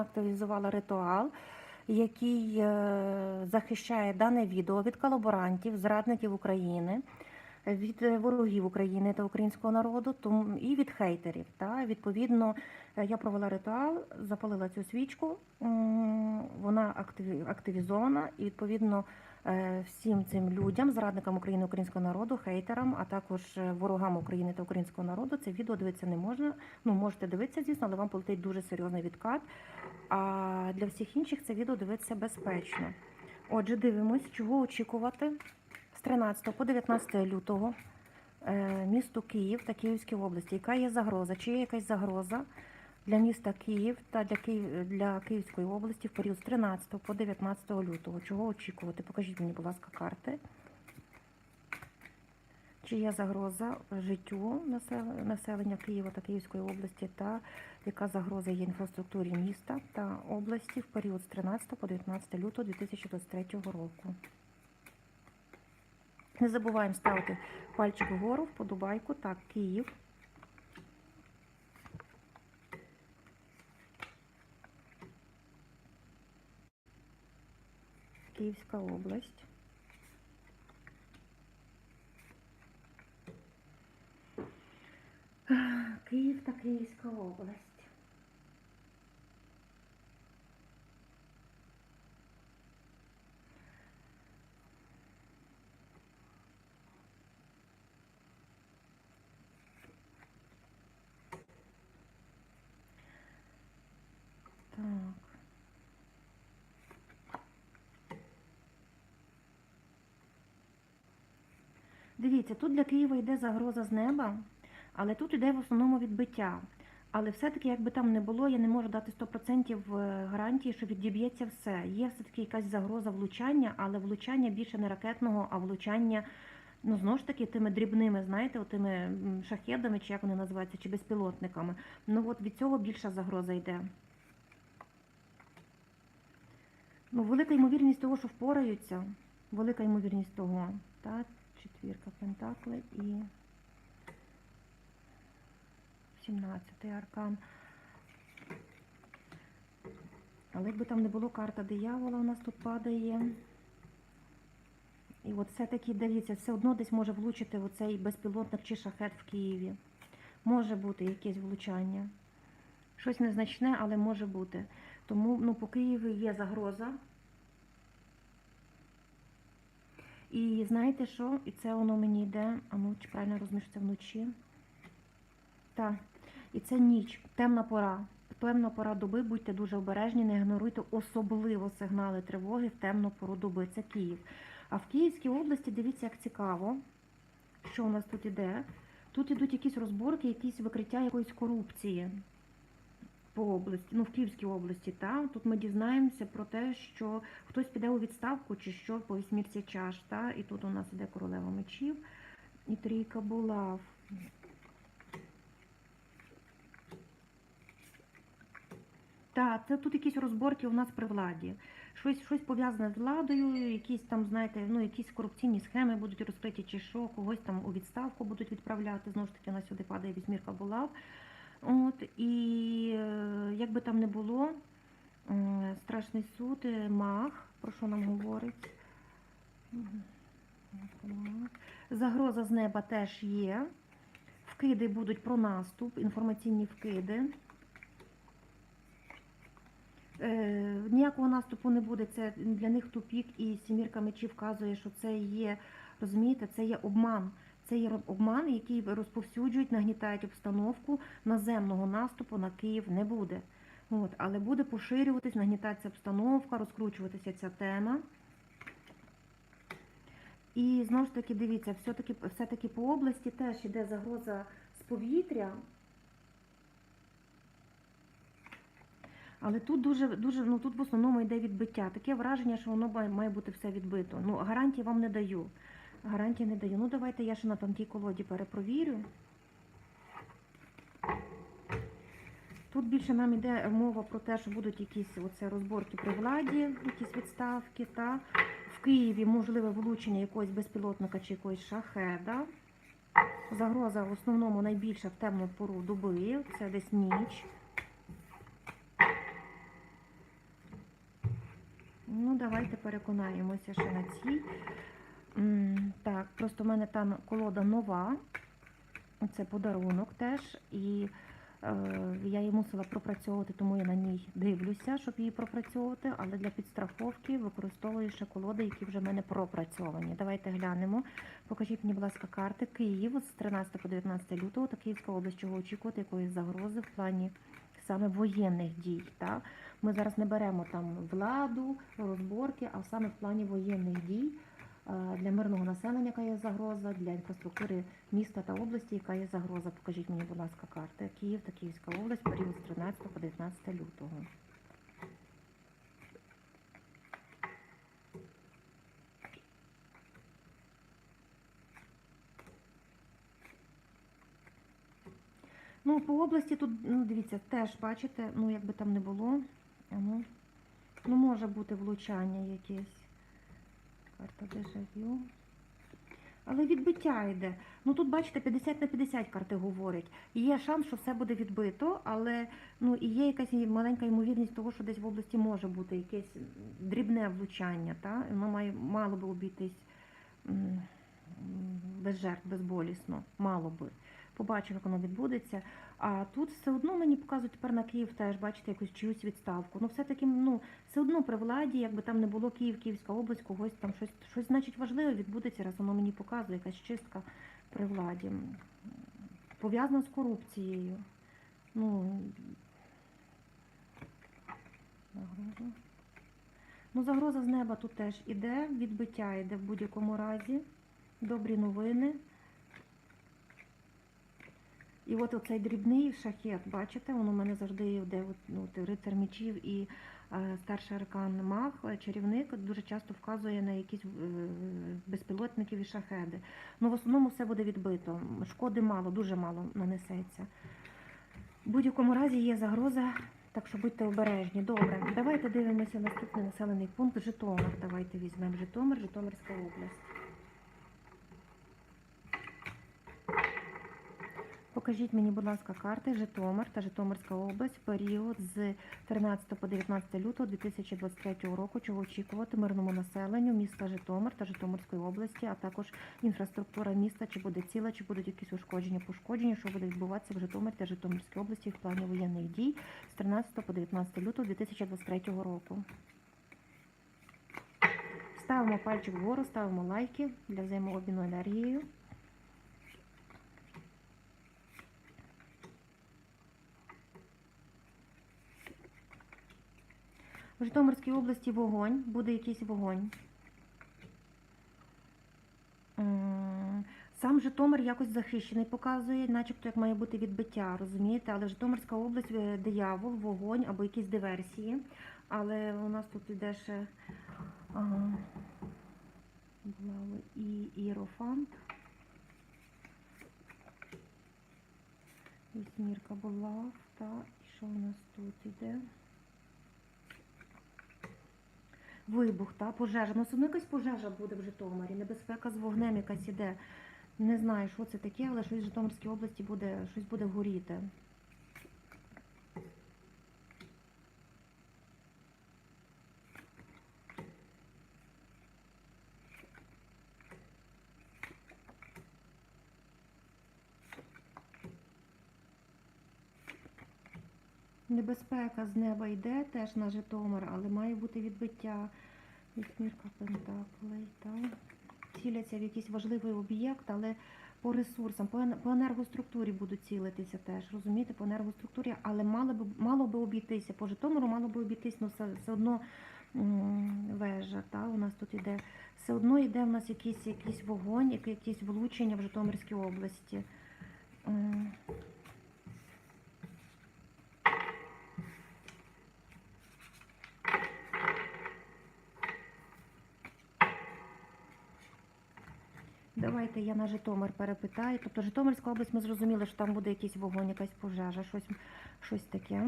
активізувала ритуал, який е, захищає дане відео від колаборантів, зрадників України, від е, ворогів України та українського народу, і від хейтерів. Відповідно, е, я провела ритуал, запалила цю свічку. Вона активізована, і відповідно всім цим людям, зрадникам України, українського народу, хейтерам, а також е, ворогам України та українського народу, це відео дивитися не можна. Ну можете дивитися, звісно, але вам полетить дуже серйозний відкат. А для всіх інших це відео дивитися безпечно. Отже, дивимось, чого очікувати з 13 по 19 лютого е, місту Київ та Київській області. Яка є загроза? Чи є якась загроза для міста Київ та для, Київ, для Київської області в період з 13 по 19 лютого? Чого очікувати? Покажіть мені, будь ласка, карти. Чи є загроза життю населення Києва та Київської області, та яка загроза є інфраструктурі міста та області в період з 13 по 19 лютого 2023 року? Не забуваємо ставити пальчик вгору, вподобайку. Так, Київ. Київська область. Київ та Київська область. Так. Дивіться, тут для Києва йде загроза з неба, але тут йде в основному відбиття. Але все-таки, як би там не було, я не можу дати 100% гарантії, що відіб'ється все. Є все-таки якась загроза влучання, але влучання більше не ракетного, а влучання, ну знову ж таки, тими дрібними, знаєте, тими шахедами, чи як вони називаються, чи безпілотниками. Ну от від цього більша загроза йде. Ну, велика ймовірність того, що впораються. Велика ймовірність того. Так, четвірка пентаклей і 17-й аркан. Але якби там не було карта диявола, у нас тут падає. І от все-таки, дивіться, все одно десь може влучити оцей безпілотник чи шахет в Києві. Може бути якесь влучання. Щось незначне, але може бути. Тому ну, по Києві є загроза. І знаєте що? І це воно мені йде, а ну, чи правильно розміщується вночі? Так. І це ніч, темна пора. Темна пора доби, будьте дуже обережні, не ігноруйте особливо сигнали тривоги в темну пору доби. Це Київ. А в Київській області, дивіться, як цікаво, що у нас тут іде. Тут ідуть якісь розборки, якісь викриття якоїсь корупції по області, ну в Київській області. Та? Тут ми дізнаємося про те, що хтось піде у відставку чи що по вісьмірці чаш. Та? І тут у нас іде королева мечів і трійка булав. Так, це тут якісь розборки у нас при владі. Щось, щось пов'язане з владою, якісь там, знаєте, ну якісь корупційні схеми будуть розкриті чи що, когось там у відставку будуть відправляти. Знову ж таки, у нас сюди падає вісьмірка булав. От, і е, як би там не було, страшний суд, е, маг, про що нам говорить? Загроза з неба теж є. Вкиди будуть про наступ, інформаційні вкиди. Е, ніякого наступу не буде. Це для них тупік, і сімірка мечів вказує, що це є, розумієте, це є обман. Це є обман, який розповсюджують, нагнітають обстановку. Наземного наступу на Київ не буде. От, але буде поширюватись, нагнітатися обстановка, розкручуватися ця тема. І знову ж таки, дивіться, все-таки, все-таки по області теж іде загроза з повітря. Але тут дуже, дуже, ну тут в основному йде відбиття. Таке враження, що воно має бути все відбито. Ну, гарантії вам не даю. Гарантії не даю. Ну, давайте я ще на тонкій колоді перепровірю. Тут більше нам йде мова про те, що будуть якісь оце розборки при владі, якісь відставки. Та? В Києві можливе влучення якогось безпілотника чи якогось шахеда. Загроза в основному найбільша в темну пору доби, це десь ніч. Ну, давайте переконаємося ще на цій. Так, просто в мене там колода нова. Це подарунок теж. І е, я її мусила пропрацьовувати, тому я на ній дивлюся, щоб її пропрацьовувати. Але для підстраховки використовую ще колоди, які вже в мене пропрацьовані. Давайте глянемо. Покажіть мені, будь ласка, карти. Київ з 13 по 19 лютого та Київська область, чого очікувати, якоїсь загрози в плані саме воєнних дій. Так? Ми зараз не беремо там владу, розборки, а саме в плані воєнних дій для мирного населення, яка є загроза, для інфраструктури міста та області, яка є загроза. Покажіть мені, будь ласка, карти. Київ та Київська область, період з 13 по 19 лютого. Ну, по області тут, ну, дивіться, теж бачите, ну, якби там не було. Ну може бути влучання якесь. Карта дежавю. Але відбиття йде. Ну тут, бачите, 50 на 50 карти говорять. Є шанс, що все буде відбито, але ну, і є якась маленька ймовірність того, що десь в області може бути якесь дрібне влучання. Та? Воно має, мало би обійтись без жертв, безболісно. Мало би. Побачимо, як воно відбудеться. А тут все одно мені показують тепер на Київ теж, бачите, якусь чиюсь відставку. Ну, все-таки, ну, все одно при владі, якби там не було Київ, Київська область, когось там щось, щось значить важливе відбудеться, раз воно мені показує, якась чистка при владі. Пов'язана з корупцією. Ну. Ну, загроза з неба тут теж іде, відбиття йде в будь-якому разі. Добрі новини. І от оцей дрібний шахет, бачите, воно у мене завжди йде от, ну, от рицар мечів і е, старший аркан маг, е, чарівник дуже часто вказує на якісь е, безпілотників і шахеди. Ну, в основному все буде відбито. Шкоди мало, дуже мало нанесеться. В будь-якому разі є загроза, так що будьте обережні. Добре, давайте дивимося наступний населений пункт Житомир. Давайте візьмемо Житомир, Житомирська область. Покажіть мені, будь ласка, карти Житомир та Житомирська область в період з 13 по 19 лютого 2023 року, чого очікувати мирному населенню міста Житомир та Житомирської області, а також інфраструктура міста, чи буде ціла, чи будуть якісь ушкодження, пошкодження, що буде відбуватися в Житомирі та Житомирській області в плані воєнних дій з 13 по 19 лютого 2023 року. Ставимо пальчик вгору, ставимо лайки для взаємообміну енергією. В Житомирській області вогонь, буде якийсь вогонь. Сам Житомир якось захищений, показує, начебто як має бути відбиття, розумієте? Але Житомирська область е, диявол, вогонь або якісь диверсії. Але у нас тут іде ще ага, і іерофант. Вісьмірка була, та і що у нас тут іде? Вибух, та пожежа. Ну, саме якась пожежа буде в Житомирі, небезпека з вогнем якась іде. Не знаю, що це таке, але щось в Житомирській області буде, щось буде горіти. Небезпека з неба йде теж на Житомир, але має бути відбиття. Вісьмірка пентаклей, так. Ціляться в якийсь важливий об'єкт, але по ресурсам, по енергоструктурі будуть цілитися теж, розумієте, по енергоструктурі, але мало би, мало би обійтися. По Житомиру мало би обійтись, ну все, все одно вежа, та, у нас тут іде. Все одно йде в нас якийсь, якийсь вогонь, якісь влучення в Житомирській області. Давайте я на Житомир перепитаю. Тобто Житомирська область, ми зрозуміли, що там буде якийсь вогонь, якась пожежа, щось, щось таке.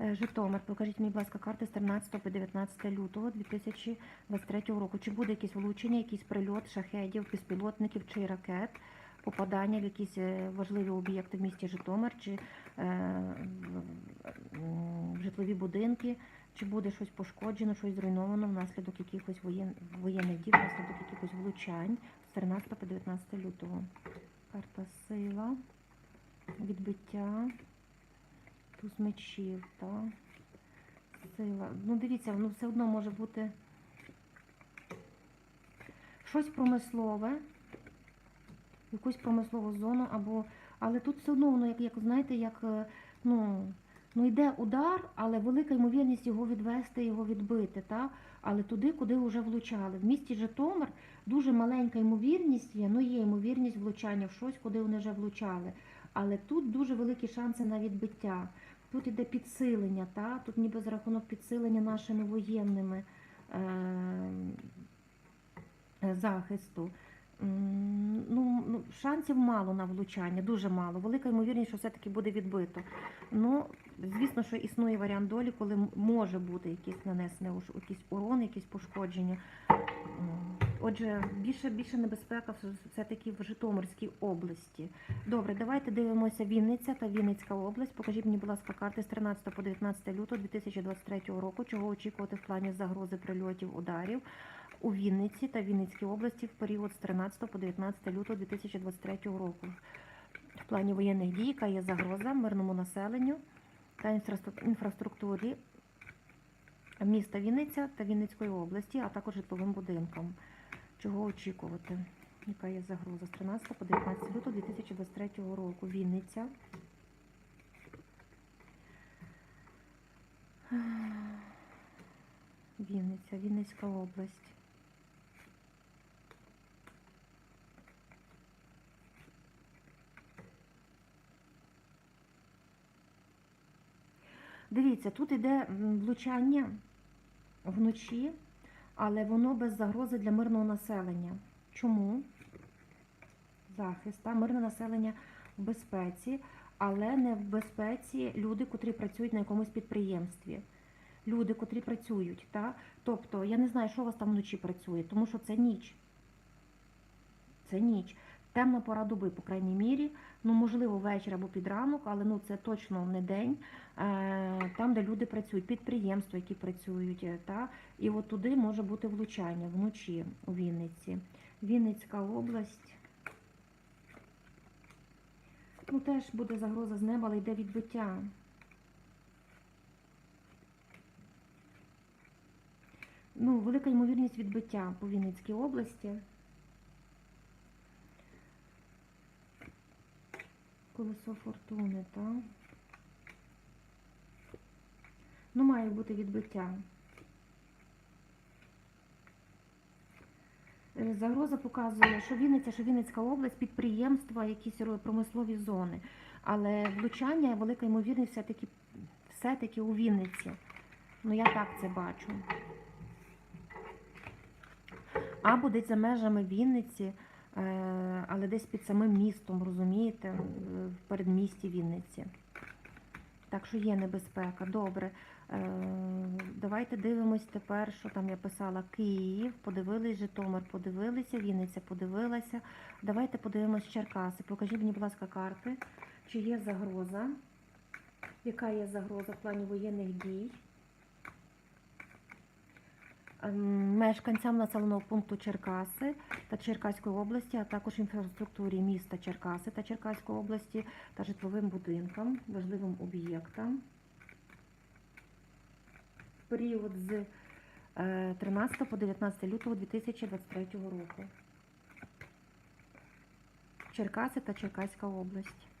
Е, Житомир, покажіть мені, будь ласка, карти з 13 по 19 лютого 2023 року. Чи буде якесь влучення, якийсь прильот шахедів, безпілотників чи ракет попадання в якісь е, важливі об'єкти в місті Житомир чи е, житлові будинки, чи буде щось пошкоджено, щось зруйновано внаслідок якихось воєн... воєнних дій, внаслідок якихось влучань з 13 по 19 лютого. Карта сила, відбиття, туз мечів, так. Сила. Ну, дивіться, ну все одно може бути щось промислове, якусь промислову зону, або. Але тут все одно воно, як, як знаєте, як е, ну, ну йде удар, але велика ймовірність його відвести, його відбити, та? але туди, куди вже влучали. В місті Житомир дуже маленька ймовірність є, ну є ймовірність влучання в щось, куди вони вже влучали. Але тут дуже великі шанси на відбиття. Тут іде підсилення, та? тут ніби за рахунок підсилення нашими воєнними е, захисту. Ну, ну, шансів мало на влучання, дуже мало. Велика ймовірність, що все-таки буде відбито. Ну, звісно, що існує варіант долі, коли може бути якесь нанесене якийсь урон, якісь пошкодження. Отже, більше, більше небезпека все- все-таки в Житомирській області. Добре, давайте дивимося Вінниця та Вінницька область. Покажіть мені, будь ласка, карти з 13 по 19 лютого 2023 року. Чого очікувати в плані загрози прильотів, ударів у Вінниці та Вінницькій області в період з 13 по 19 лютого 2023 року. В плані воєнних дій, яка є загроза мирному населенню та інфраструктурі міста Вінниця та Вінницької області, а також житловим будинкам. Чого очікувати? Яка є загроза з 13 по 19 лютого 2023 року? Вінниця. Вінниця, Вінницька область. Дивіться, тут іде м, влучання вночі, але воно без загрози для мирного населення. Чому? Захист, та, мирне населення в безпеці, але не в безпеці люди, котрі працюють на якомусь підприємстві. Люди, котрі працюють. Та? Тобто, я не знаю, що у вас там вночі працює, тому що це ніч. Це ніч. Темна пора доби, по крайній мірі. Ну, можливо, вечір або під ранок, але ну, це точно не день. Е, Там, де люди працюють, підприємства, які працюють. е, Та? І от туди може бути влучання вночі у Вінниці. Вінницька область. Ну, теж буде загроза з неба, але йде відбиття. Ну, велика ймовірність відбиття по Вінницькій області. Колесо фортуни, так? Ну, має бути відбиття. Е, Загроза показує, що Вінниця, що Вінницька область, підприємства, якісь промислові зони. Але влучання, велика ймовірність все-таки все-таки у Вінниці. Ну, я так це бачу. Або десь за межами Вінниці, але десь під самим містом, розумієте, е, в передмісті Вінниці. Так що є небезпека. Добре. Е, Давайте дивимось тепер, що там я писала Київ, подивились, Житомир, подивилися, Вінниця подивилася. Давайте подивимось Черкаси. Покажіть мені, будь ласка, карти, чи є загроза, яка є загроза в плані воєнних дій. Ем, Мешканцям населеного пункту Черкаси та Черкаської області, а також інфраструктурі міста Черкаси та Черкаської області та житловим будинкам, важливим об'єктам. Період з е, 13 по 19 лютого 2023 року. Черкаси та Черкаська область.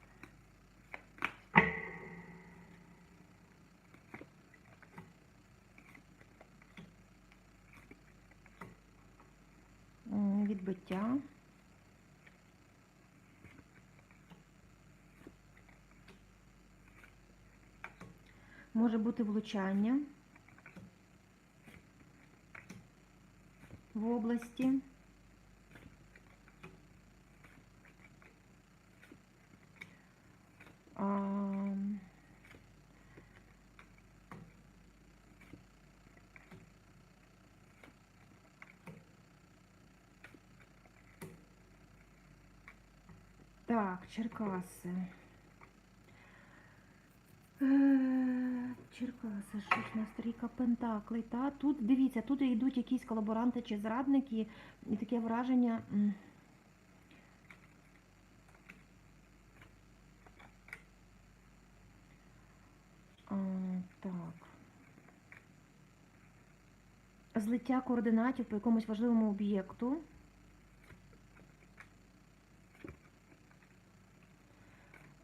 М, Може бути влучання в області. А, Так, Черкаси. Е, Черкаси, що ж у нас трійка Пентаклей, та тут дивіться, тут йдуть якісь колаборанти чи зрадники, і таке враження. Так. Злиття координатів по якомусь важливому об'єкту.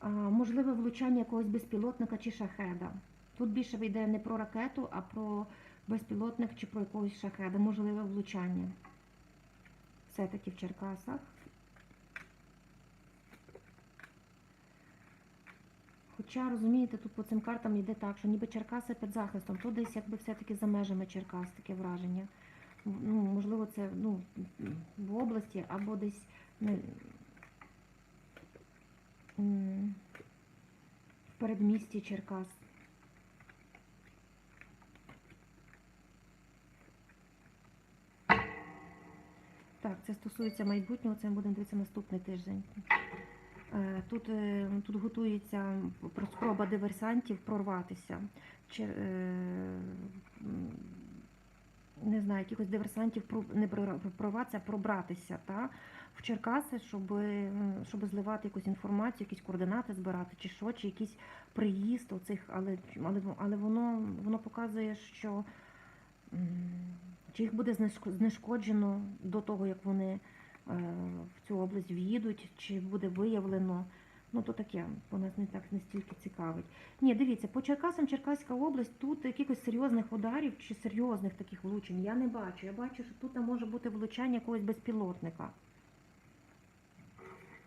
А, можливе влучання якогось безпілотника чи шахеда. Тут більше йде не про ракету, а про безпілотник чи про якогось шахеда. Можливе влучання. Все-таки в Черкасах. Хоча, розумієте, тут по цим картам йде так, що ніби Черкаси під захистом, то десь якби все-таки за межами Черкас таке враження. Ну, можливо, це ну, в області або десь не, передмісті Черкас. Так, це стосується майбутнього, це ми будемо дивитися наступний тиждень. Е, Тут, е, тут готується спроба диверсантів прорватися. Чи, е, не знаю, якихось диверсантів не прорватися, а пробратися та, в Черкаси, щоб, е, щоб зливати якусь інформацію, якісь координати збирати, чи що, чи якийсь приїзд оцих, але, але, але воно, воно показує, що чи їх буде знешкоджено до того, як вони е, в цю область в'їдуть, чи буде виявлено. Ну, то таке, бо нас не так не стільки цікавить. Ні, дивіться, по Черкасам Черкаська область, тут якихось серйозних ударів чи серйозних таких влучень я не бачу. Я бачу, що тут може бути влучання якогось безпілотника.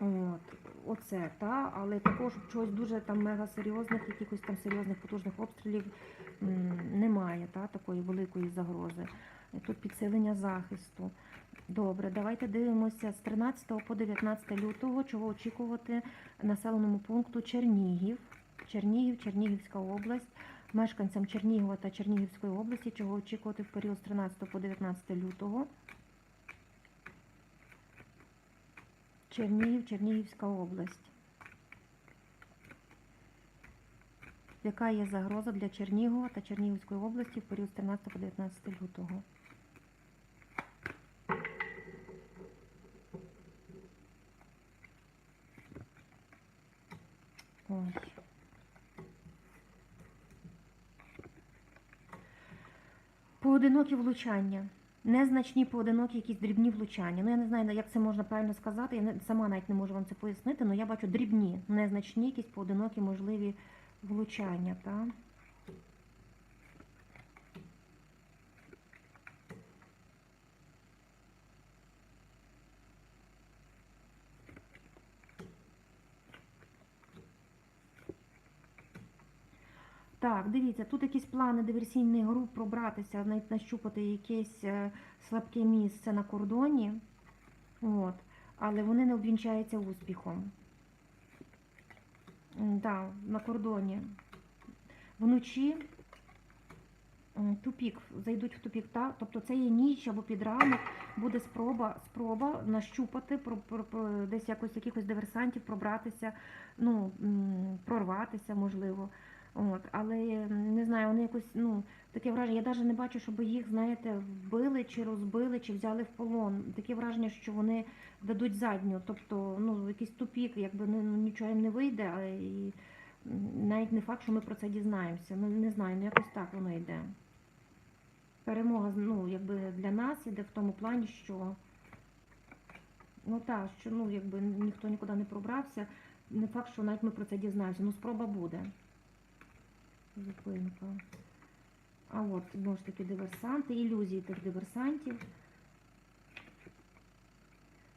От, оце, та, але також чогось дуже там мега серйозних, якихось там серйозних потужних обстрілів немає, та, такої великої загрози. Тут підсилення захисту. Добре, давайте дивимося з 13 по 19 лютого, чого очікувати населеному пункту Чернігів. Чернігів, Чернігівська область. Мешканцям Чернігова та Чернігівської області, чого очікувати в період з 13 по 19 лютого. Чернігів, Чернігівська область. Яка є загроза для Чернігова та Чернігівської області в період з 13 по 19 лютого? Ой. Поодинокі влучання. Незначні поодинокі якісь дрібні влучання. Ну я не знаю, як це можна правильно сказати. Я не, сама навіть не можу вам це пояснити, але я бачу дрібні, незначні, якісь поодинокі можливі влучання. Та? Так, дивіться, тут якісь плани диверсійних груп пробратися, навіть нащупати якесь е, слабке місце на кордоні, от, але вони не обвінчаються успіхом. М, Да, на кордоні. Вночі тупік, зайдуть в тупік, та, тобто це є ніч або під ранок, буде спроба, спроба нащупати, про, про, про, десь якось якихось диверсантів пробратися, ну, прорватися, можливо. От, але не знаю, вони якось, ну, таке враження. Я навіть не бачу, щоб їх, знаєте, вбили чи розбили, чи взяли в полон. Таке враження, що вони дадуть задню, тобто, ну, якийсь тупік, якби ну, ну, нічого їм не вийде, а і навіть не факт, що ми про це дізнаємося. Ну, не знаю, ну якось так воно йде. Перемога, ну, якби для нас іде в тому плані, що ну так, що ну, якби ніхто нікуди не пробрався. Не факт, що навіть ми про це дізнаємося. Ну, спроба буде. Зупинка. А от, знову ж таки, диверсанти, ілюзії тих диверсантів.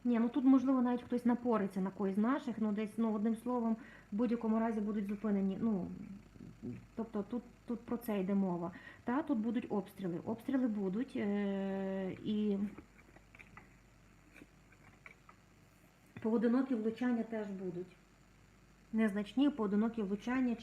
Ні, ну тут, можливо, навіть хтось напориться на когось з наших, ну десь, ну, одним словом, в будь-якому разі будуть зупинені. Ну, тобто тут, тут про це йде мова. Та тут будуть обстріли. Обстріли будуть е- і поодинокі влучання теж будуть. Незначні, поодинокі влучання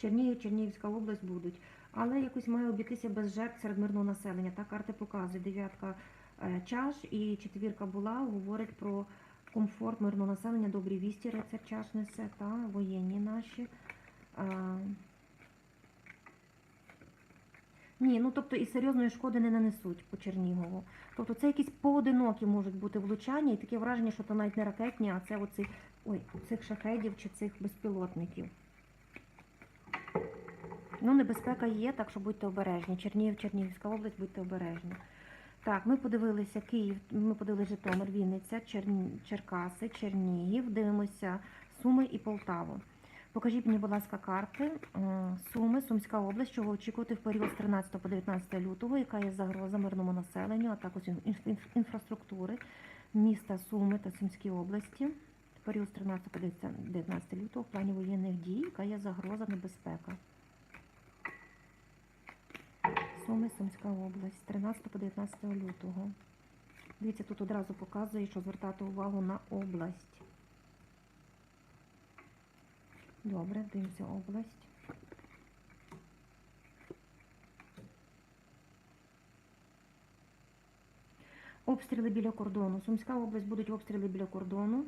Чернігів, Чернігівська область будуть. Але якось має обійтися без жертв серед мирного населення. Так карти показують. Дев'ятка е, чаш і четвірка була говорить про комфорт, мирне населення, добрі вісті, рицар чаш несе, та, воєнні наші. А, ні, ну тобто і серйозної шкоди не нанесуть по Чернігову. Тобто це якісь поодинокі можуть бути влучання, і таке враження, що це навіть не ракетні, а це оці, ой, цих шахедів чи цих безпілотників. Ну, небезпека є, так що будьте обережні. Чернігів, Чернігівська область, будьте обережні. Так, ми подивилися Київ, ми подивилися Житомир, Вінниця, Черн... Черкаси, Чернігів, дивимося Суми і Полтаву. Покажіть мені, будь ласка, карти. Суми, Сумська область, чого очікувати в період з 13 по 19 лютого, яка є загроза мирному населенню, а також ін- ін- інфраструктури міста Суми та Сумській області. В період з 13 по 19 лютого в плані воєнних дій, яка є загроза, небезпека. Суми, Сумська область, 13 по 19 лютого. Дивіться, тут одразу показує, що звертати увагу на область. Добре, дивимося область. Обстріли біля кордону. Сумська область будуть обстріли біля кордону.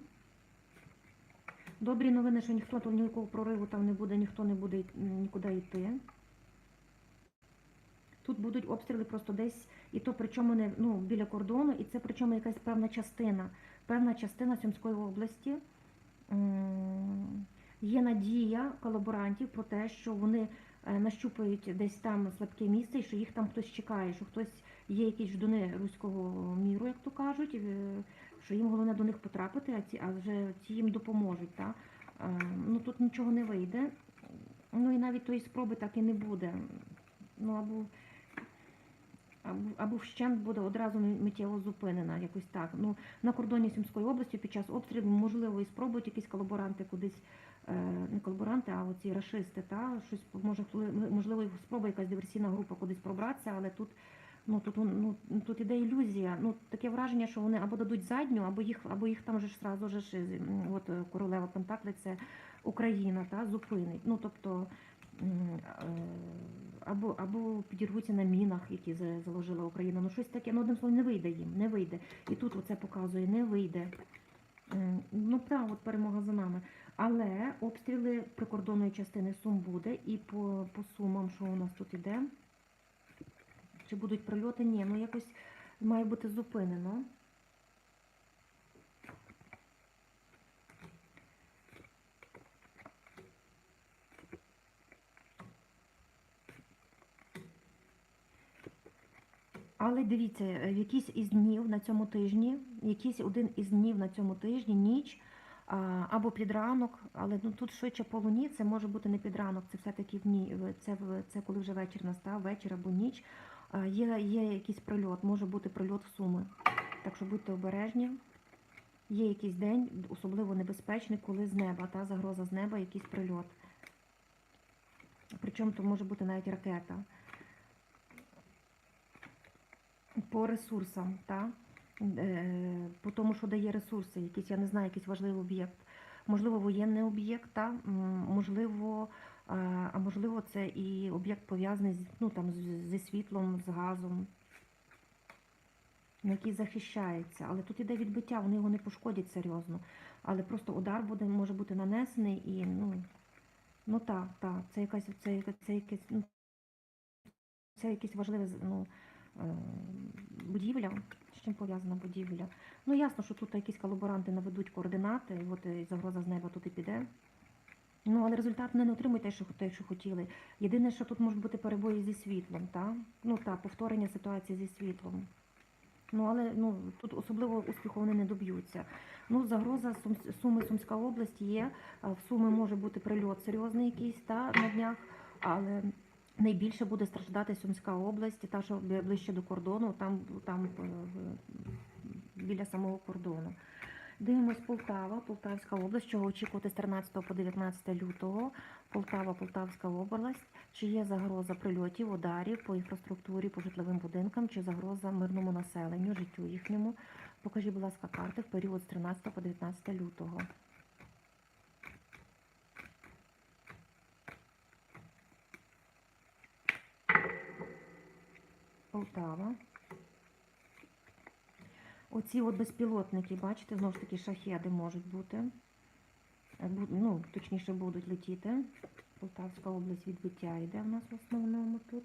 Добрі новини, що ніхто там ніякого прориву там не буде, ніхто не буде нікуди йти. Будуть обстріли просто десь, і то причому не ну, біля кордону, і це причому якась певна частина. Певна частина Сумської області. Є надія колаборантів про те, що вони е, нащупають десь там слабке місце, і що їх там хтось чекає, що хтось є якісь ждуни руського міру, як то кажуть, е, що їм головне до них потрапити, а ці, а вже ці їм допоможуть. Та? Е, Ну тут нічого не вийде. Ну і навіть тої спроби так і не буде. Ну або або, вщент буде одразу миттєво зупинена, якось так. Ну, на кордоні Сумської області під час обстрілу, можливо, і спробують якісь колаборанти кудись, е, не колаборанти, а оці рашисти, та, щось, може, можливо, спробує якась диверсійна група кудись пробратися, але тут, ну, тут, ну, тут іде ілюзія. Ну, таке враження, що вони або дадуть задню, або їх, або їх там же ж сразу же ж, от королева Пентакли, це Україна, та, зупинить. Ну, тобто, е, або, або підірвуться на мінах, які заложила Україна. Ну щось таке, ну одним словом, не вийде їм, не вийде. І тут оце показує, не вийде. Ну так, от перемога за нами. Але обстріли прикордонної частини Сум буде, і по, по сумам, що у нас тут іде, чи будуть прильоти? Ні, ну якось має бути зупинено. Але дивіться, е, в якийсь із днів на цьому тижні, якийсь один із днів на цьому тижні, ніч або під ранок, але ну тут швидше по луні, це може бути не під ранок, це все-таки в ні, це, це коли вже вечір настав, вечір або ніч. Є, є якийсь прильот, може бути прильот в суми. Так що будьте обережні. Є якийсь день, особливо небезпечний, коли з неба, та загроза з неба, якийсь прильот. Причому то може бути навіть ракета по ресурсам, та? Е, по тому, що дає ресурси, якийсь, я не знаю, якийсь важливий об'єкт. Можливо, воєнний об'єкт, та? Можливо, е, а можливо, це і об'єкт пов'язаний ну, там, зі світлом, з газом, на який захищається. Але тут іде відбиття, вони його не пошкодять серйозно. Але просто удар буде, може бути нанесений і ну, ну так, так, це якась це, це якесь, ну, це якесь важливе ну, будівля. З чим пов'язана будівля? Ну ясно, що тут якісь колаборанти наведуть координати, і от і загроза з неба тут і піде. Ну, але результат не отримує те, що, те, що хотіли. Єдине, що тут можуть бути перебої зі світлом, та? Ну так, повторення ситуації зі світлом. Ну, але ну, тут особливо успіху вони не доб'ються. Ну, загроза Сум, Суми, Сумська область є. В Суми може бути прильот серйозний якийсь та, на днях, але найбільше буде страждати Сумська область, та, що ближче до кордону, там, там е, біля самого кордону. Дивимось Полтава, Полтавська область, чого очікувати з 13 по 19 лютого. Полтава, Полтавська область. Чи є загроза прильотів, ударів по інфраструктурі, по житловим будинкам, чи загроза мирному населенню, життю їхньому? Покажіть, будь ласка, карти в період з 13 по 19 лютого. Полтава. Оці от безпілотники, бачите, знову ж таки шахеди можуть бути. Е, Ну, точніше, будуть летіти. Полтавська область відбиття йде в нас в основному тут.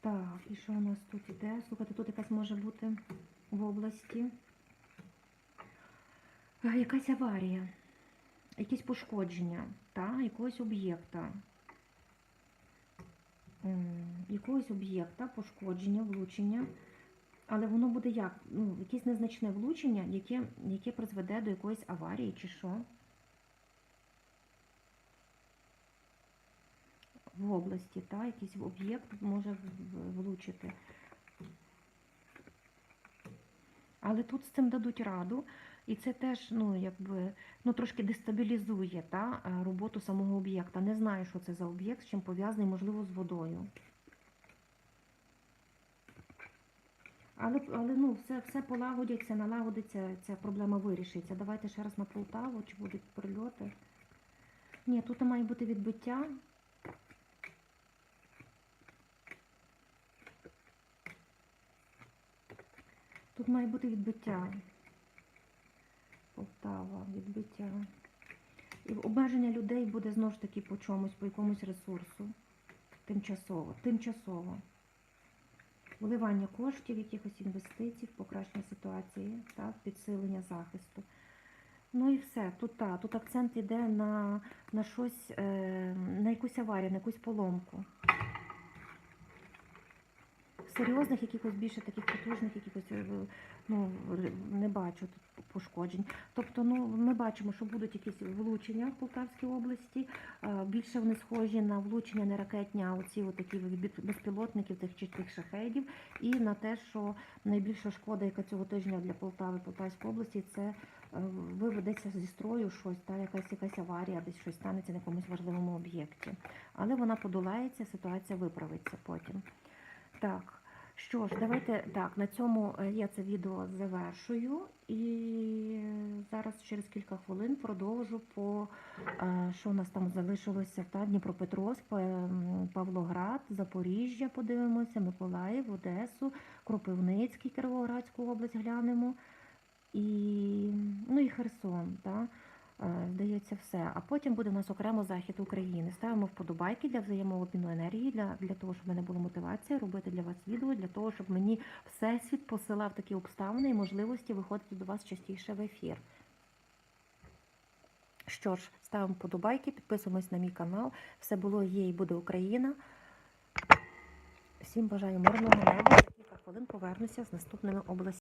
Так, і що у нас тут іде? Слухайте, тут якась може бути в області. Якась аварія, якісь пошкодження, та, якогось об'єкта. Якогось об'єкта, пошкодження, влучення. Але воно буде як? Ну, якесь незначне влучення, яке, яке призведе до якоїсь аварії чи що? В області, та, якийсь об'єкт може влучити. Але тут з цим дадуть раду, і це теж ну, якби, ну, трошки дестабілізує та, е, роботу самого об'єкта. Не знаю, що це за об'єкт, з чим пов'язаний, можливо, з водою. Але, але ну, все, все полагодиться, налагодиться, ця проблема вирішиться. Давайте ще раз на Полтаву, чи будуть прильоти. Ні, тут має бути відбиття. Тут має бути відбиття. Полтава, відбиття. І обмеження людей буде знову ж таки по чомусь, по якомусь ресурсу. Тимчасово. Тимчасово. Вливання коштів, якихось інвестицій, покращення ситуації, так, підсилення захисту. Ну і все. Тут, та, тут акцент йде на, на щось, е, на якусь аварію, на якусь поломку. Серйозних якихось більше таких потужних, якихось е, ну, не бачу тут пошкоджень. Тобто, ну, ми бачимо, що будуть якісь влучення в Полтавській області. Е, Більше вони схожі на влучення не ракетні, а оці такі безпілотників, тих чи тих шахедів, і на те, що найбільша шкода, яка цього тижня для Полтави, Полтавської області, це е, виведеться зі строю щось, та якась якась аварія, десь щось станеться на якомусь важливому об'єкті. Але вона подолається, ситуація виправиться потім. Так. Що ж, давайте так, на цьому е, я це відео завершую і зараз через кілька хвилин продовжу по е, що у нас там залишилося та Дніпропетровськ, Павлоград, Запоріжжя, подивимося, Миколаїв, Одесу, Кропивницький, Кіровоградську область глянемо. І, ну і Херсон, та, здається, все. А потім буде в нас окремо захід України. Ставимо вподобайки для взаємообміну енергії, для, для того, щоб в мене була мотивація робити для вас відео, для того, щоб мені всесвіт посилав такі обставини і можливості виходити до вас частіше в ефір. Що ж, ставимо вподобайки, підписуємось на мій канал. Все було, є і буде Україна. Всім бажаю мирного неба. Кілька хвилин повернуся з наступними областями.